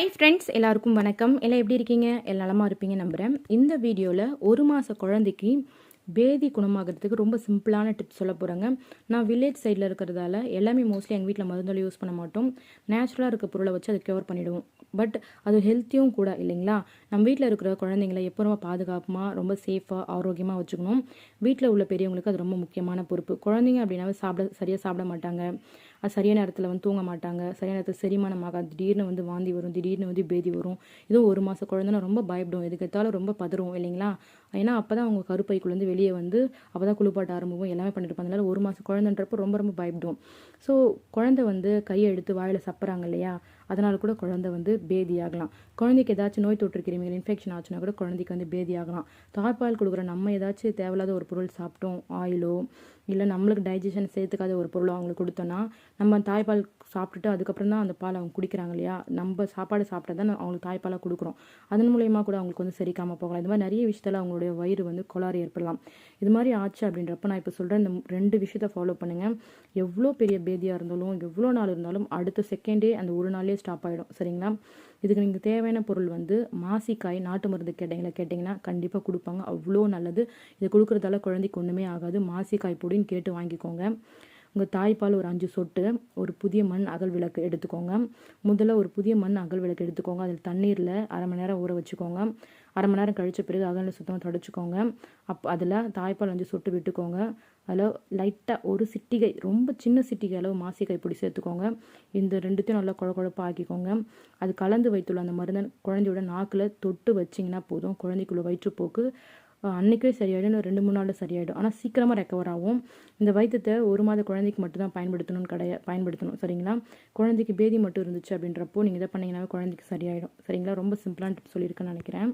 Hi friends எல்லாருக்கும் வணக்கம். எல்லாம் எப்படி இருக்கீங்க? எல்லா நலமாக இருப்பீங்க நம்புகிறேன் இந்த வீடியோவில் ஒரு மாத குழந்தைக்கு பேதி குணமாகிறதுக்கு ரொம்ப சிம்பிளான டிப்ஸ் சொல்ல போகிறேங்க நான் வில்லேஜ் சைடில் இருக்கிறதால எல்லாமே மோஸ்ட்லி எங்கள் வீட்டில் மருந்தொழி யூஸ் பண்ண மாட்டோம். நேச்சுரலாக இருக்க பொருளை வச்சு அதை க்யூர் பண்ணிவிடுவோம் பட் அது ஹெல்த்தியும் கூட இல்லைங்களா? நம்ம வீட்டில் இருக்கிற குழந்தைங்களை எப்போ ரொம்ப பாதுகாப்பாக ரொம்ப சேஃபாக ஆரோக்கியமாக வச்சுக்கணும். வீட்டில் உள்ள பெரியவங்களுக்கு அது ரொம்ப முக்கியமான பொறுப்பு. குழந்தைங்க அப்படின்னாவே சாப்பிட சரியாக சாப்பிட மாட்டாங்க. அது சரியான இடத்துல வந்து தூங்க மாட்டாங்க. சரியான இடத்துல செரிமானம் ஆகாது திடீர்னு வந்து வாந்தி வரும் திடீர்னு வந்து பேதி வரும். இதுவும் ஒரு மாதம் குழந்தைனா ரொம்ப பயப்படும். எதுக்கு எடுத்தாலும் ரொம்ப பதறும் இல்லைங்களா? ஏன்னா அப்போ தான் அவங்க கருப்பைக்குள்ளேருந்து வெளியே வந்து அப்போ தான் குளிப்பாட்ட ஆரம்பிக்கும் எல்லாமே பண்ணிட்டு அதனால ஒரு மாதம் குழந்தைன்றப்போ ரொம்ப ரொம்ப பயப்படும் ஸோ குழந்தை வந்து கையை எடுத்து வாயில் சப்புறாங்க இல்லையா? அதனால் கூட குழந்தை வந்து பேதி ஆகலாம். குழந்தைக்கு ஏதாச்சும் நோய் தொற்று கிருமிகள் இன்ஃபெக்ஷன் ஆச்சுன்னா கூட குழந்தைக்கு வந்து பேதி ஆகலாம். தாய்ப்பால் கொடுக்குற நம்ம ஏதாச்சும் தேவையில்லாத ஒரு பொருள் சாப்பிட்டோம் ஆயிலோ இல்லை நம்மளுக்கு டைஜஷன் சேர்த்துக்காத ஒரு பொருளோ அவங்களுக்கு கொடுத்தோன்னா நம்ம தாய்ப்பால் சாப்பிட்டுட்டு அதுக்கப்புறம் தான் அந்த பால் அவங்க குடிக்கிறாங்க இல்லையா? நம்ம சாப்பாடு சாப்பிட்டா தான் அவங்களுக்கு தாய்ப்பாலாக கொடுக்குறோம். அதன் மூலயமா கூட அவங்களுக்கு வந்து சரிக்காமல் போகலாம். இது மாதிரி நிறைய விஷயத்தில் அவங்களுடைய வயிறு வந்து கோளாறு ஏற்படலாம். இது மாதிரி ஆச்சு அப்படின்றப்ப நான் இப்போ சொல்கிறேன் இந்த ரெண்டு விஷயத்த ஃபாலோ பண்ணுங்கள் எவ்வளோ பெரிய பேதியாக இருந்தாலும் எவ்வளோ நாள் இருந்தாலும் அடுத்த செகண்டே அந்த ஒரு நாளே ஸ்டாப் ஆகிடும் சரிங்களா? இதுக்கு நீங்கள் தேவையான பொருள் வந்து மாசிக்காய் நாட்டு மருந்து கேட்டீங்களா கேட்டிங்கன்னா கண்டிப்பாக கொடுப்பாங்க. அவ்வளோ நல்லது. இதை கொடுக்குறதால குழந்தைக்கு ஒன்றுமே ஆகாது. மாசிக்காய் பொடின்னு கேட்டு வாங்கிக்கோங்க. உங்கள் தாய்ப்பால் ஒரு அஞ்சு சொட்டு ஒரு புதிய மண் அகல் விளக்கு எடுத்துக்கோங்க. முதல்ல ஒரு புதிய மண் அகல் விளக்கு எடுத்துக்கோங்க. அதில் தண்ணீரில் அரை மணி நேரம் ஊற வச்சுக்கோங்க. அரை மணி நேரம் கழித்த பிறகு அகலில் சுத்தமாக தொடச்சிக்கோங்க. அப் அதில் தாய்ப்பால் அஞ்சு சொட்டு விட்டுக்கோங்க. அதில் லைட்டாக ஒரு சிட்டிகை ரொம்ப சின்ன சிட்டிகை அளவு மாசிக்காய் பொடி சேர்த்துக்கோங்க. இந்த ரெண்டுத்தையும் நல்லா குழ குழப்பாக ஆக்கிக்கோங்க. அது கலந்து வைத்துள்ள அந்த மருந்தை குழந்தையோட நாக்கில் தொட்டு வச்சிங்கன்னா போதும். குழந்தைக்குள்ள வயிற்றுப்போக்கு அன்றைக்கே சரியாயிடும். ரெண்டு மூணு நாளில் சரியாயிடும். ஆனால் சீக்கிரமாக ரெக்கவர் ஆகும். இந்த வைத்தியத்தை ஒரு மாத குழந்தைக்கு மட்டும் தான் பயன்படுத்தணும்னு கிடையா பயன்படுத்தணும். சரிங்களா? குழந்தைக்கு பேதி மட்டும் இருந்துச்சு அப்படின்றப்போ நீங்கள் இதை பண்ணிங்கன்னாவே குழந்தைக்கு சரியாயிடும். சரிங்களா? ரொம்ப சிம்பிளான டிப் சொல்லியிருக்கேன்னு நினைக்கிறேன்.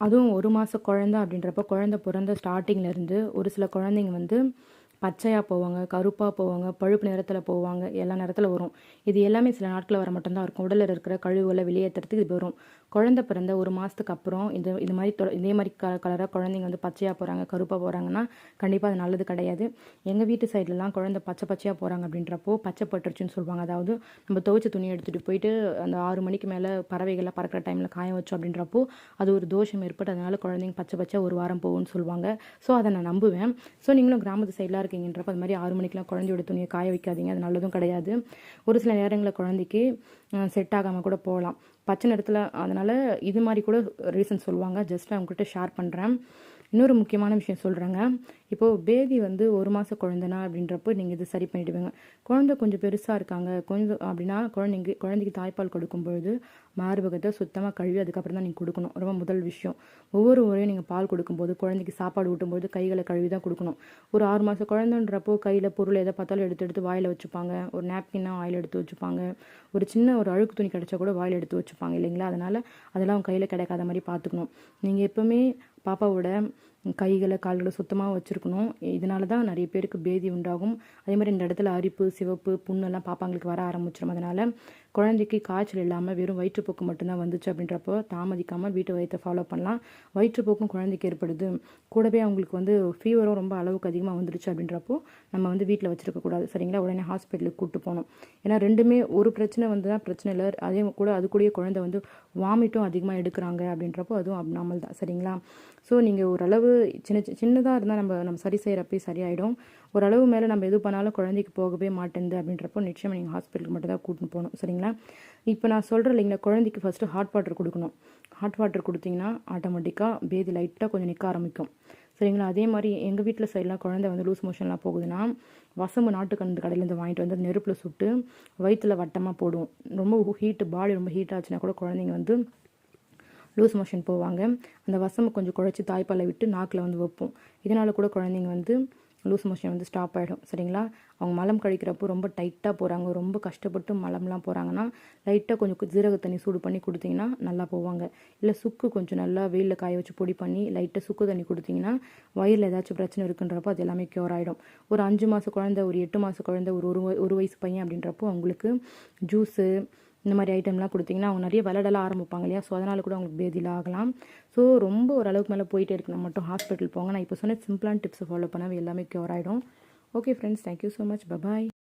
அதுவும் ஒரு மாத குழந்த அப்படின்றப்ப குழந்த பிறந்த ஸ்டார்டிங்லேருந்து ஒரு சில குழந்தைங்க வந்து பச்சையாக போவாங்க கருப்பாக போவாங்க பழுப்பு நிறத்தில் போவாங்க எல்லா நேரத்தில் வரும். இது எல்லாமே சில நாட்களில் வர மட்டும்தான் இருக்கும். உடலில் இருக்கிற கழிவுகளை வெளியேற்றுறதுக்கு இது வரும். குழந்தை பிறந்த ஒரு மாதத்துக்கு அப்புறம் இது இது மாதிரி இதே மாதிரி க கலராக குழந்தைங்க வந்து பச்சையாக போகிறாங்க கருப்பாக போகிறாங்கன்னா கண்டிப்பாக அது நல்லது கிடையாது. எங்கள் வீட்டு சைட்லலாம் குழந்தை பச்சை பச்சையாக போகிறாங்க அப்படின்றப்போ பச்சை பட்டுருச்சுன்னு சொல்லுவாங்க. அதாவது நம்ம துவைச்ச துணி எடுத்துகிட்டு போயிட்டு அந்த ஆறு மணிக்கு மேலே பறவைகள்லாம் பறக்கிற டைமில் காய வச்சோம் அப்படின்றப்போ அது ஒரு தோஷம் ஏற்பட்டு அதனால் குழந்தைங்க பச்சை பச்சை ஒரு வாரம் போகும்னு சொல்லுவாங்க. ஸோ அதை நான் நம்புவேன். ஸோ நீங்களும் கிராமத்து சைட்லாம் இருக்கீங்கன்றப்ப அது மாதிரி ஆறு மணிக்கெலாம் குழந்தையோட துணியை காய வைக்காதீங்க அது நல்லதும் கிடையாது. ஒரு சில நேரங்களில் குழந்தைக்கு செட் ஆகாமல் கூட போகலாம். பச்சை நிறத்தில் அதனால் இது மாதிரி கூட ரீசன் சொல்லுவாங்க. ஜஸ்ட் அவங்ககிட்ட ஷேர் பண்ணுறேன் இன்னொரு முக்கியமான விஷயம் சொல்கிறாங்க இப்போது பேபி வந்து ஒரு மாத குழந்தைனா அப்படின்றப்போ நீங்கள் இது சரி பண்ணிவிடுவீங்க குழந்தை கொஞ்சம் பெருசாக இருக்காங்க. கொஞ்சம் அப்படின்னா குழந்தைங்க குழந்தைக்கு தாய்ப்பால் கொடுக்கும் பொழுது மார்பகத்தை சுத்தமாக கழுவி அதுக்கப்புறம் தான் நீங்கள் கொடுக்கணும். ரொம்ப முதல் விஷயம். ஒவ்வொரு முறையும் நீங்கள் பால் கொடுக்கும்போது குழந்தைக்கு சாப்பாடு ஊட்டும்போது கைகளை கழுவி தான் கொடுக்கணும். ஒரு ஆறு மாதம் குழந்தைன்றப்போ கையில் பொருள் எதை பார்த்தாலும் எடுத்து எடுத்து வாயில் வச்சுப்பாங்க. ஒரு நாப்கின்னா வாயில் எடுத்து வச்சுப்பாங்க. ஒரு சின்ன ஒரு அழுக்கு துணி கிடச்சா கூட வாயில் எடுத்து வச்சுப்பாங்க இல்லைங்களா? அதனால் அதெல்லாம் அவங்க கையில் கிடைக்காத மாதிரி பார்த்துக்கணும். நீங்கள் எப்போவுமே பாப்பாவோட கைகளை கால்களை சுத்தமாக வச்சுருக்கணும். இதனால தான் நிறைய பேருக்கு பேதி உண்டாகும். அதே மாதிரி இந்த இடத்துல அரிப்பு சிவப்பு புண்ணெல்லாம் பாப்பாங்களுக்கு வர ஆரம்பிச்சிடும் அதனால் குழந்தைக்கு காய்ச்சல் இல்லாமல் வெறும் வயிற்றுப்போக்கு மட்டும்தான் வந்துச்சு அப்படின்றப்போ தாமதிக்காமல் வீட்டு வயத்தை ஃபாலோ பண்ணலாம். வயிற்றுப்போக்கும் குழந்தைக்கு ஏற்படுது. கூடவே அவங்களுக்கு வந்து ஃபீவரும் ரொம்ப அளவுக்கு அதிகமாக வந்துடுச்சு அப்படின்றப்போ நம்ம வந்து வீட்டில் வச்சுருக்கக்கூடாது சரிங்களா? உடனே ஹாஸ்பிட்டலுக்கு கூப்பிட்டு போகணும். ஏன்னா ரெண்டுமே ஒரு பிரச்சனை வந்து தான் பிரச்சனை இல்லை. அதே கூட அது கூடயே குழந்தை வந்து வாமிட்டும் அதிகமாக எடுக்கிறாங்க அப்படின்றப்போ அதுவும் அப்நாமல் தான். சரிங்களா? ஸோ நீங்கள் ஓரளவு சின்ன சின்னதாக இருந்தால் நம்ம நம்ம சரி செய்கிறப்பே சரியாயிடும். ஓரளவு மேலே நம்ம எது பண்ணாலும் குழந்தைக்கு போகவே மாட்டேங்குது அப்படின்றப்போ நிச்சயமாக நீங்கள் ஹாஸ்பிட்டலுக்கு மட்டும் தான் கூட்டின்னு போகணும். சரிங்களா? இப்போ நான் சொல்கிறேன் இல்லைங்களா குழந்தைக்கு ஃபஸ்ட்டு ஹாட் வாட்டர் கொடுக்கணும். ஹாட் வாட்டர் கொடுத்தீங்கன்னா ஆட்டோமேட்டிக்காக பேதி லைட்டாக கொஞ்சம் நிற்க ஆரம்பிக்கும். சரிங்களா? அதே மாதிரி எங்கள் வீட்டில் சைட்லாம் குழந்தை வந்து லூஸ் மோஷன்லாம் போகுதுன்னா வசம்பு நாட்டுக்கண்டு கடையிலேருந்து வாங்கிட்டு வந்து நெருப்பில் சுட்டு வயிற்றில் வட்டமாக போடுவோம். ரொம்ப ஹீட்டு பாடி ரொம்ப ஹீட் ஆச்சுன்னா கூட குழந்தைங்க வந்து லூஸ் மோஷன் போவாங்க. அந்த வசமை கொஞ்சம் குழச்சி தாய்ப்பாலை விட்டு நாக்கில் வந்து வைப்போம். இதனால் கூட குழந்தைங்க வந்து லூஸ் மோஷன் வந்து ஸ்டாப் ஆகிடும் சரிங்களா? அவங்க மலம் கழிக்கிறப்போ ரொம்ப டைட்டாக போகிறாங்க ரொம்ப கஷ்டப்பட்டு மலம்லாம் போகிறாங்கன்னா லைட்டாக கொஞ்சம் ஜீரக தண்ணி சூடு பண்ணி கொடுத்தீங்கன்னா நல்லா போவாங்க. இல்லை சுக்கு கொஞ்சம் நல்லா வெயிலில் காய வச்சு பொடி பண்ணி லைட்டாக சுக்கு தண்ணி கொடுத்தீங்கன்னா வயிறில் ஏதாச்சும் பிரச்சனை இருக்குன்றப்போ அது எல்லாமே க்யூர் ஆகிடும் ஒரு அஞ்சு மாத குழந்தை ஒரு எட்டு மாத குழந்தை ஒரு ஒரு ஒரு வயசு பையன் அப்படின்றப்போ அவங்களுக்கு ஜூஸு இந்த மாதிரி ஐட்டம்லாம் கொடுத்தீங்கன்னா அவங்க நிறைய விளையாடலாம் ஆரம்பிப்பாங்க இல்லையா? ஸோ அதனால் கூட அவங்களுக்கு பேதியில் ஆகலாம். ஸோ ரொம்ப ஓரளவுக்கு மேலே போயிட்டே இருக்கணும் மட்டும் ஹாஸ்பிட்டல் போங்க. நான் இப்போ சொன்ன சிம்பிளான டிப்ஸை ஃபாலோ பண்ணால் எல்லாமே க்யூர் ஆகிடும் okay friends thank you so much bye bye